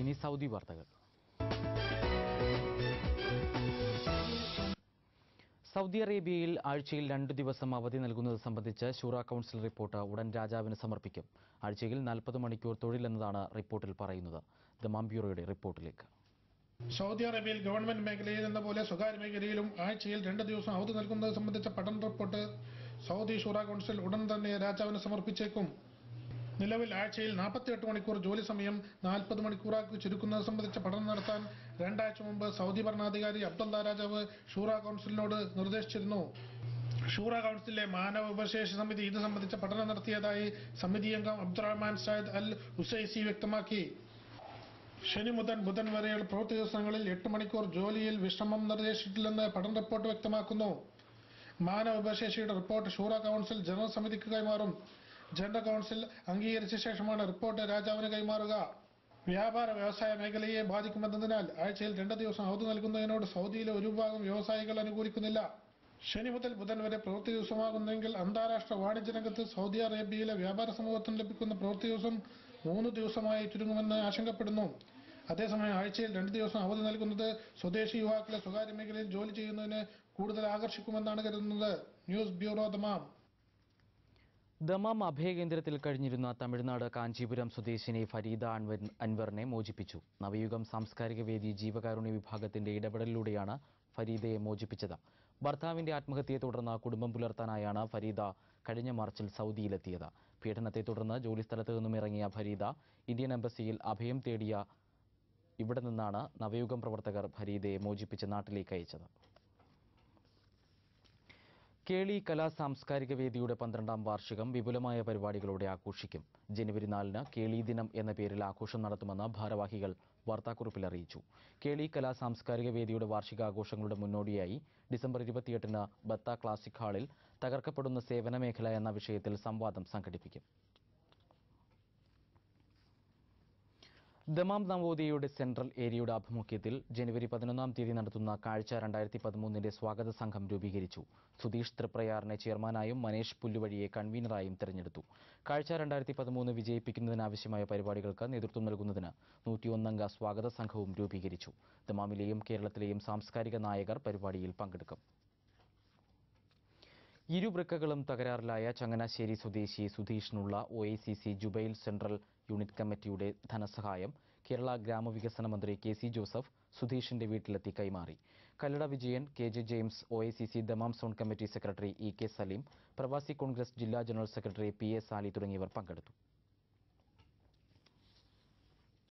ഇനി സൗദി വാർത്തകൾ. സൗദി അറേബ്യയിൽ ആഴ്ചയിൽ രണ്ടു ദിവസം അവധി നൽകുന്നത് സംബന്ധിച്ച് ഷൂറ കൌൺസിൽ റിപ്പോർട്ട് ഉടൻ രാജാവിന് സമർപ്പിക്കും. ആഴ്ചയിൽ നാൽപ്പത് മണിക്കൂർ തൊഴിലെന്നതാണ് റിപ്പോർട്ടിൽ പറയുന്നത്. ദമാം ബ്യൂറോയുടെ റിപ്പോർട്ടിലേക്ക്. സൗദി അറേബ്യയിൽ ഗവൺമെന്റ് മേഖലയിൽ എന്ന പോലെ സ്വകാര്യ മേഖലയിലും ആഴ്ചയിൽ രണ്ട് ദിവസം അവധി നൽകുന്നത് സംബന്ധിച്ച പഠന റിപ്പോർട്ട് സൗദി ഷൂറ കൌൺസിൽ ഉടൻ തന്നെ രാജാവിന് സമർപ്പിച്ചേക്കും. നിലവിൽ ആഴ്ചയിൽ 48 മണിക്കൂർ ജോലി സമയം നാൽപ്പത് മണിക്കൂറാക്കി ചുരുക്കുന്നത് സംബന്ധിച്ച പഠനം നടത്താൻ രണ്ടാഴ്ച മുമ്പ് സൗദി ഭരണാധികാരി അബ്ദുള്ള രാജാവ് ഷൂറ കൗൺസിലിനോട് നിർദ്ദേശിച്ചിരുന്നു. ഷൂറ കൗൺസിലിലെ മാനവ ഉപശേഷ സമിതി ഇത് സംബന്ധിച്ച പഠനം നടത്തിയതായി സമിതി അംഗം അബ്ദുറഹ്മാൻ സായദ് അൽ ഉസൈസി വ്യക്തമാക്കി. ശനി മുതൽ ബുധൻ വരെയുള്ള പ്രവൃത്തി ദിവസങ്ങളിൽ എട്ട് മണിക്കൂർ ജോലിയിൽ വിശ്രമം നിർദ്ദേശിച്ചിട്ടില്ലെന്ന് പഠന റിപ്പോർട്ട് വ്യക്തമാക്കുന്നു. മാനവ ഉപശേഷിയുടെ റിപ്പോർട്ട് ഷൂറ കൗൺസിൽ ജനറൽ സമിതിക്ക് കൈമാറും. ജനറൽ കൗൺസിൽ അംഗീകരിച്ച ശേഷമാണ് റിപ്പോർട്ട് രാജാവിന് കൈമാറുക. വ്യാപാര വ്യവസായ മേഖലയെ ബാധിക്കുമെന്നതിനാൽ ആഴ്ചയിൽ രണ്ട് ദിവസം അവധി നൽകുന്നതിനോട് സൗദിയിലെ ഒരു വിഭാഗം വ്യവസായികൾ അനുകൂലിക്കുന്നില്ല. ശനി മുതൽ ബുധൻ വരെ പ്രവൃത്തി ദിവസമാകുന്നെങ്കിൽ അന്താരാഷ്ട്ര വാണിജ്യ രംഗത്ത് സൗദി അറേബ്യയിലെ വ്യാപാര സമൂഹത്തിന് ലഭിക്കുന്ന പ്രവൃത്തി ദിവസം മൂന്ന് ദിവസമായി ചുരുങ്ങുമെന്ന് ആശങ്കപ്പെടുന്നു. അതേസമയം ആഴ്ചയിൽ രണ്ട് ദിവസം അവധി നൽകുന്നത് സ്വദേശി യുവാക്കളെ സ്വകാര്യ മേഖലയിൽ ജോലി ചെയ്യുന്നതിന് കൂടുതൽ ആകർഷിക്കുമെന്നാണ് കരുതുന്നത്. News bureau Dammam. ദമാം അഭയകേന്ദ്രത്തിൽ കഴിഞ്ഞിരുന്ന തമിഴ്നാട് കാഞ്ചീപുരം സ്വദേശിനി ഫരീദ അൻവർ അൻവറിനെ മോചിപ്പിച്ചു. നവയുഗം സാംസ്കാരിക വേദി ജീവകാരുണ്യ വിഭാഗത്തിന്റെ ഇടപെടലിലൂടെയാണ് ഫരീദയെ മോചിപ്പിച്ചത്. ഭർത്താവിന്റെ ആത്മഹത്യയെ തുടർന്ന് കുടുംബം പുലർത്താനായാണ് ഫരീദ കഴിഞ്ഞ മാർച്ചിൽ സൗദിയിലെത്തിയത്. പീഡനത്തെ തുടർന്ന് ജോലിസ്ഥലത്ത് നിന്നും ഇറങ്ങിയ ഫരീദ ഇന്ത്യൻ എംബസിയിൽ അഭയം തേടിയ ഇവിടെ നിന്നാണ് നവയുഗം പ്രവർത്തകർ ഫരീദയെ മോചിപ്പിച്ച് നാട്ടിലേക്ക് അയച്ചത്. കേളി കലാ സാംസ്കാരിക വേദിയുടെ പന്ത്രണ്ടാം വാർഷികം വിപുലമായ പരിപാടികളോടെ ആഘോഷിക്കും. ജനുവരി നാലിന് കേളി ദിനം എന്ന പേരിൽ ആഘോഷം നടത്തുമെന്ന് ഭാരവാഹികൾ വാർത്താക്കുറിപ്പിൽ അറിയിച്ചു. കേളി കലാ സാംസ്കാരിക വേദിയുടെ വാർഷികാഘോഷങ്ങളുടെ മുന്നോടിയായി ഡിസംബർ ഇരുപത്തിയെട്ടിന് ബത്ത ക്ലാസിക് ഹാളിൽ തകർക്കപ്പെടുന്ന സേവന മേഖല എന്ന വിഷയത്തിൽ സംവാദം സംഘടിപ്പിക്കും. ദമാം നവോദയയുടെ സെൻട്രൽ ഏരിയയുടെ ആഭിമുഖ്യത്തിൽ ജനുവരി പതിനൊന്നാം തീയതി നടത്തുന്ന കാഴ്ച രണ്ടായിരത്തി പതിമൂന്നിന്റെ സ്വാഗത സംഘം രൂപീകരിച്ചു. സുധീഷ് തൃപ്രയാറിനെ ചെയർമാനായും മനേഷ് പുല്ലുവഴിയെ കൺവീനറായും തെരഞ്ഞെടുത്തു. കാഴ്ച രണ്ടായിരത്തി പതിമൂന്ന് വിജയിപ്പിക്കുന്നതിനാവശ്യമായ പരിപാടികൾക്ക് നേതൃത്വം നൽകുന്നതിന് നൂറ്റിയൊന്നംഗ സ്വാഗത സംഘവും രൂപീകരിച്ചു. ദമാമിലെയും കേരളത്തിലെയും സാംസ്കാരിക നായകർ പരിപാടിയിൽ പങ്കെടുക്കും. ഇരുവൃക്കകളും തകരാറിലായ ചങ്ങനാശ്ശേരി സ്വദേശി സുധീഷിനുള്ള ഒ ജുബൈൽ സെൻട്രൽ യൂണിറ്റ് കമ്മിറ്റിയുടെ ധനസഹായം കേരള ഗ്രാമവികസന മന്ത്രി കെ സി ജോസഫ് സുധീഷിന്റെ വീട്ടിലെത്തി കൈമാറി. Kallada Vijayan K J James O A C C Dammam zone committee secretary E K Saleem Pravasi Congress ജില്ലാ general secretary P A Sali തുടങ്ങിയവർ പങ്കെടുത്തു.